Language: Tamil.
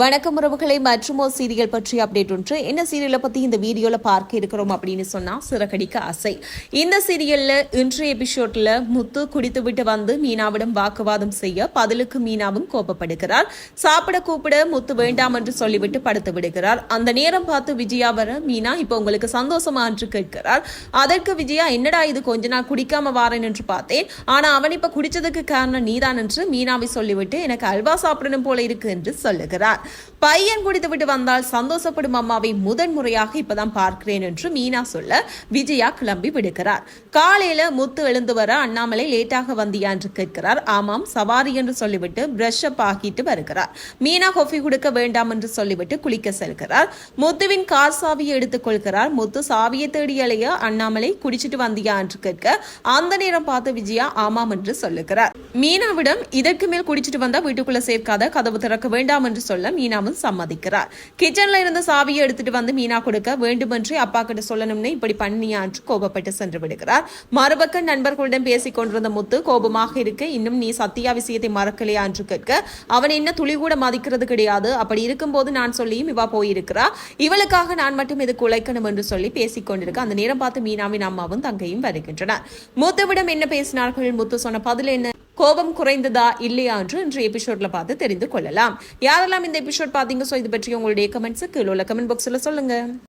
வணக்கம் உறவுகளை மற்றும் ஒரு சீரியல் பற்றி அப்டேட் ஒன்று. என்ன சீரியலை பற்றி இந்த வீடியோவில் பார்க்க இருக்கிறோம் அப்படின்னு சொன்னால் சிறகடிக்க ஆசை. இந்த சீரியலில் இன்றைய எபிசோட்ல முத்து குடித்து விட்டு வந்து மீனாவிடம் வாக்குவாதம் செய்ய பதிலுக்கு மீனாவும் கோபப்படுகிறார் சாப்பிட கூப்பிட முத்து வேண்டாம் என்று சொல்லிவிட்டு படுத்து விடுகிறார். அந்த நேரம் பார்த்து விஜயா வர மீனா இப்போ உங்களுக்கு சந்தோஷமா? என்று கேட்கிறார். அதற்கு விஜயா என்னடா இது? கொஞ்ச நாள் குடிக்காம வாரேன் என்று பார்த்தேன். ஆனால் அவன் இப்போ குடித்ததுக்கு காரணம் நீதான் என்று மீனாவை சொல்லிவிட்டு எனக்கு அல்வா சாப்பிடணும் போல இருக்கு என்று சொல்லுகிறார். பையன் குடித்து விட்டு வந்தால் சந்தோஷப்படும் அம்மாவை முதன் முறையாக இப்பதான் பார்க்கிறேன் என்று மீனா சொல்ல விஜயா கிளம்பி விடுக்கிறார் காலையில முத்து எழுந்து வர அண்ணாமலை லேட்டாக வந்தியா? என்று கேட்கிறார். ஆமாம் சவாரி என்று சொல்லிவிட்டு பிரஷ் அப் ஆகிட்டு வருகிறார். மீனா கொஃபி கொடுக்க வேண்டாம் என்று சொல்லிவிட்டு குளிக்க செல்கிறார். முத்துவின் கார் சாவியை எடுத்துக் கொள்கிறார். முத்து சாவியை தேடி அலைய? அண்ணாமலை குடிச்சிட்டு வந்தியா? என்று கேட்க அந்த நேரம் பார்த்து விஜயா ஆமாம் என்று சொல்லுகிறார். மீனாவிடம் இதற்கு மேல் குடிச்சிட்டு வந்தா வீட்டுக்குள்ள சேர்க்காத கதவு திறக்க வேண்டாம் என்று சொல்ல மீனாவும் சம்மதிக்கிறார். கிச்சன்ல இருந்த சாவியை எடுத்துட்டு வந்து மீனா கொடுக்க வேண்டுமென்றே அப்பா கிட்ட சொல்லணும்னு இப்படி பண்ணியா என்று கோபப்பட்டு சென்று விடுகிறார். மறுபக்கம் நண்பர்களுடன் பேசிக் கொண்டிருந்த முத்து கோபமாக இருக்க இன்னும் நீ சத்தியா விஷயத்தை மறக்கலையா? என்று கேட்க அவன் என்ன துளி கூட மதிக்கிறது கிடையாது. அப்படி இருக்கும்போது நான் சொல்லியும் இவா போயிருக்கிறா. இவளுக்காக நான் மட்டும் இது குலைக்கணும் என்று சொல்லி பேசிக் கொண்டிருக்க அந்த நேரம் பார்த்து மீனாவின் அம்மாவும் தங்கையும் வருகின்றனர். முத்துவிடம் என்ன பேசினார்கள்? முத்து சொன்ன பதில் என்ன? கோபம் குறைந்ததா இல்லையா என்று இன்றைய எபிசோட்ல பார்த்து தெரிந்து கொள்ளலாம். யாரெல்லாம் இந்த எபிசோட் பாத்தீங்க சோ இது பற்றி உங்களுடைய கமெண்ட்ஸ் கீழே உள்ள கமெண்ட் பாக்ஸ்ல சொல்லுங்க.